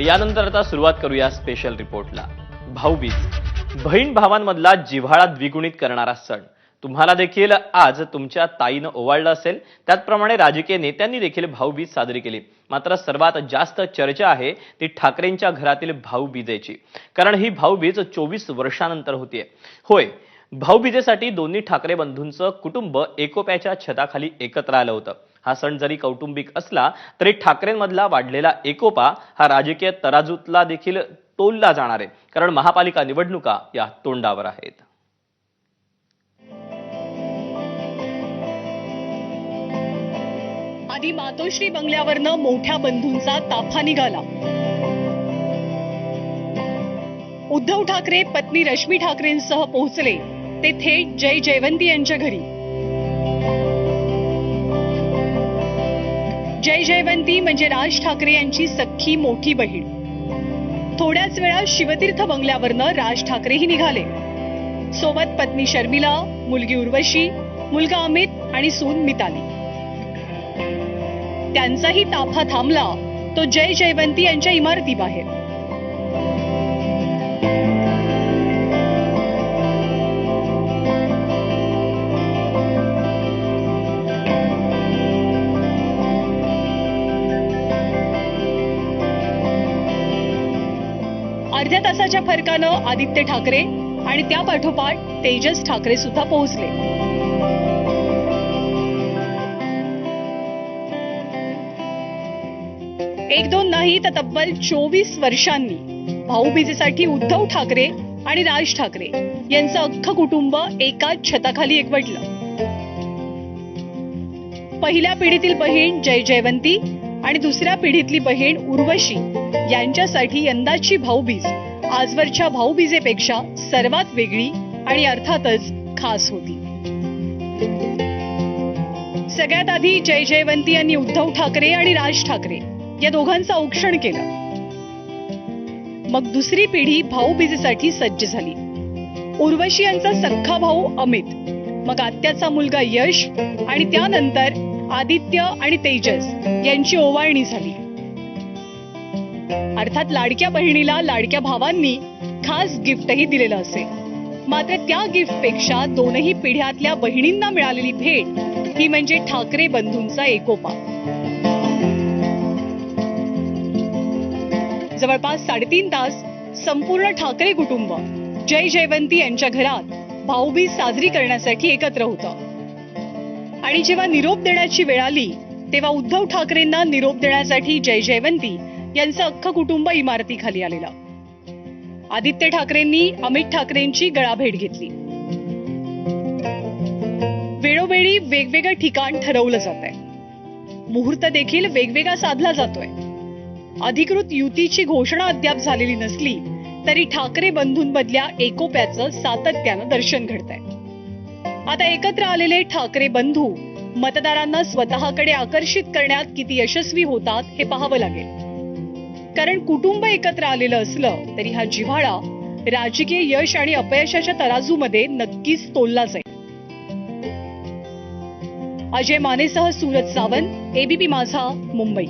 यानंतर आता सुरुवात करूया स्पेशल रिपोर्टला भाऊबीज. बहीण भावांमधला जिव्हाळा द्विगुणित करणारा सण. तुम्हाला देखील आज तुमच्या ताईनं ओवाळलं असेल. त्याचप्रमाणे राजकीय नेत्यांनी देखील भाऊबीज साजरी केली. मात्र सर्वात जास्त चर्चा आहे ती ठाकरेंच्या घरातील भाऊबीजेची. कारण ही भाऊबीज चोवीस वर्षानंतर होतीये. होय भाऊबीजेसाठी दोन्ही ठाकरे बंधूंचं कुटुंब एकोप्याच्या छताखाली एकत्र आलं होतं. हा सण जरी कौटुंबिक असला तरी ठाकरेंमधला वाढलेला एकोपा हा राजकीय तराजूतला देखील तोलला जाणार आहे. कारण महापालिका निवडणुका या तोंडावर आहेत. आधी मातोश्री बंगल्यावरनं मोठ्या बंधूंचा ताफा निघाला. उद्धव ठाकरे पत्नी रश्मी ठाकरेंसह पोहोचले. ते थेट जय जयवंती यांच्या घरी. जय जयवंती म्हणजे राज ठाकरे यांची सख्खी मोठी बहीण. थोड्याच वेळा शिवतीर्थ बंगल्यावरनं राज ठाकरेही निघाले. सोबत पत्नी शर्मिला मुलगी उर्वशी मुलगा अमित आणि सून मिताली. त्यांचाही ताफा थांबला. तो जय जयवंती यांच्या इमारतीबाहेर. अर्ध्या तासाच्या फरकानं आदित्य ठाकरे आणि त्या पाठोपाठ तेजस ठाकरे सुद्धा पोहोचले. एक दोन नाही तर तब्बल चोवीस वर्षांनी भाऊबीजेसाठी उद्धव ठाकरे आणि राज ठाकरे यांचं अख्खं कुटुंब एकाच छताखाली एकवटलं. पहिल्या पिढीतील बहीण जय जयवंती आणि दुसऱ्या पिढीतली बहीण उर्वशी यांच्यासाठी यंदाची भाऊबीज. आजवरच्या भाऊबीजेपेक्षा सर्वात वेगळी आणि अर्थातच खास होती. सगळ्यात आधी जय जयवंती यांनी उद्धव ठाकरे आणि राज ठाकरे या दोघांचं औक्षण केलं. मग दुसरी पिढी भाऊबीजेसाठी सज्ज झाली. उर्वशी यांचा सख्खा भाऊ अमित. मग आत्याचा मुलगा यश आणि त्यानंतर आदित्य आणि तेजस यांची ओवाळणी झाली. अर्थात लाडक्या बहिणीला लाडक्या भावांनी खास गिफ्टही दिलेलं असे. मात्र त्या गिफ्टपेक्षा दोनही पिढ्यातल्या बहिणींना मिळालेली भेट ही म्हणजे ठाकरे बंधूंचा एकोपा. जवळपास साडेतीन तास संपूर्ण ठाकरे कुटुंब जय जयवंती यांच्या घरात भाऊबीज साजरी करण्यासाठी एकत्र होतं. आणि जेव्हा निरोप देण्याची वेळ आली तेव्हा उद्धव ठाकरेंना निरोप देण्यासाठी जय जयवंती यांचं अख्खं कुटुंब इमारतीखाली आलेलं. आदित्य ठाकरेंनी अमित ठाकरेंची गळाभेट घेतली. वेळोवेळी वेगवेगळं ठिकाण ठरवलं जात आहे मुहूर्त देखील वेगवेगळा साधला जातोय. अधिकृत युतीची घोषणा अद्याप झालेली नसली तरी ठाकरे बंधूंमधल्या एकोप्याचं सातत्यानं दर्शन घडतंय. आता एकत्र आलेले ठाकरे बंधू मतदारांना स्वतःकडे आकर्षित करण्यात किती यशस्वी होतात हे पाहावं लागेल. कारण कुटुंब एकत्र आलेलं असलं तरी हा जिव्हाळा राजकीय यश आणि अपयशाच्या तराजूमध्ये नक्कीच तोलला जाईल. अजय मानेसह सूरज सावंत एबीपी माझा मुंबई.